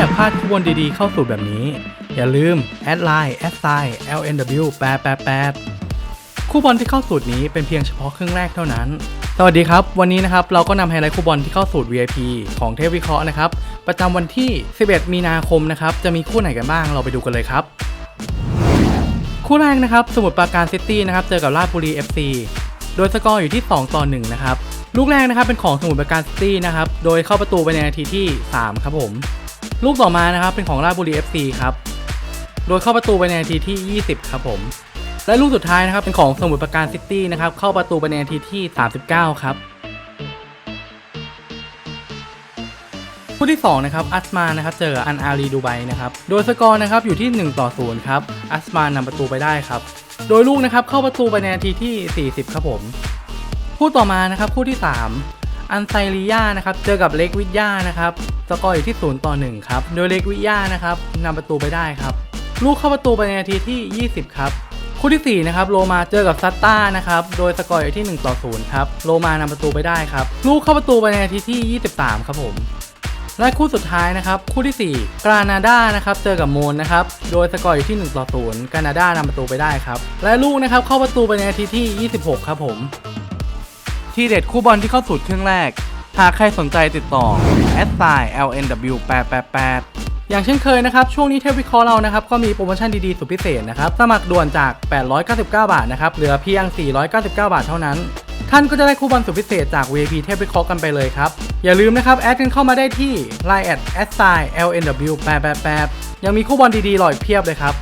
อยากพลาดคูบอลดีๆเข้าสู่แบบนี้ อย่าลืมแอดไลน์แอดไซ LNW 888คู่บอลที่เข้าสูตรนี้เป็นเพียงเฉพาะครึ่งแรกเท่านั้น สวัสดีครับ วันนี้นะครับเราก็นำไฮไลท์คู่บอลที่เข้าสูตร VIP ของเทพวิเคราะห์นะครับ ประจำวันที่ 11 มีนาคมนะครับ จะมีคู่ไหนกันบ้างเราไปดูกันเลยครับ คู่แรกนะครับ สมุทรปราการซิตี้นะครับเจอกับราชบุรี FC โดยสกอร์อยู่ที่ 2 ต่อ 1 นะครับ ลูกแรกนะครับเป็นของสมุทรปราการซิตี้นะครับ โดยเข้าประตูไปในนาทีที่ 3 ครับผม ลูกต่อมานะครับเป็นของราชบุรี FC ครับ โดยเข้าประตูไปในนาทีที่ 20 ครับผม และลูกสุดท้ายนะครับเป็นของสมุทรปราการซิตี้นะครับเข้าประตูไปในนาทีที่ 39 ครับคู่ที่2นะครับอัสมานะครับเจออันอารีดูไบนะครับโดยสกอร์นะครับอยู่ที่ 1 ต่อ 0 ครับอัสมานำประตูไปได้ครับ โดยลูกนะครับเข้าประตูไปในนาทีที่ 40 ครับผม คู่ต่อมานะครับคู่ที่ 3 อันไซริยานะครับเจอกับเล็กวิทยานะครับสกอร์อยู่ที่0ต่อ1ครับโดยเล็กวิทยานะครับนำประตูไปได้ครับ ลูกเข้าประตูไปในนาทีที่ 20 ครับคู่ที่4นะครับโลมาเจอกับซัตตานะครับโดยสกอร์อยู่ที่ 1 ต่อ 0 ครับโลมานำประตูไปได้ครับ ลูกเข้าประตูไปในนาทีที่ 23 ครับผมและคู่สุดท้ายนะครับ คู่ที่ 4 กรานาดานะครับเจอกับโมนนะครับโดยสกอร์อยู่ที่1ต่อ0กรานาดานำประตูไปได้ครับ และลูกนะครับเข้าประตูไปในนาทีที่ 26 ครับผม ที่เด็ดคู่บอลที่เข้าสู่ครึ่งแรก หากใครสนใจติดต่อ s i LNW 888อย่างเช่นเคยนะครับ ช่วงนี้เทพวิเคราะห์เรานะครับ ก็มีโปรโมชั่นดีๆ สุดพิเศษนะครับ สมัครด่วนจาก 899 บาทนะครับ เหลือเพียง 499 บาทเท่านั้น ท่านก็จะได้คู่บอลสุดพิเศษจาก VIP เทพวิเคราะห์กันไปเลยครับ อย่าลืมนะครับ แอดกันเข้ามาได้ที่ Line at s i LNW 888ยังมีคู่บอลดีๆรออีกเพียบเลยครับ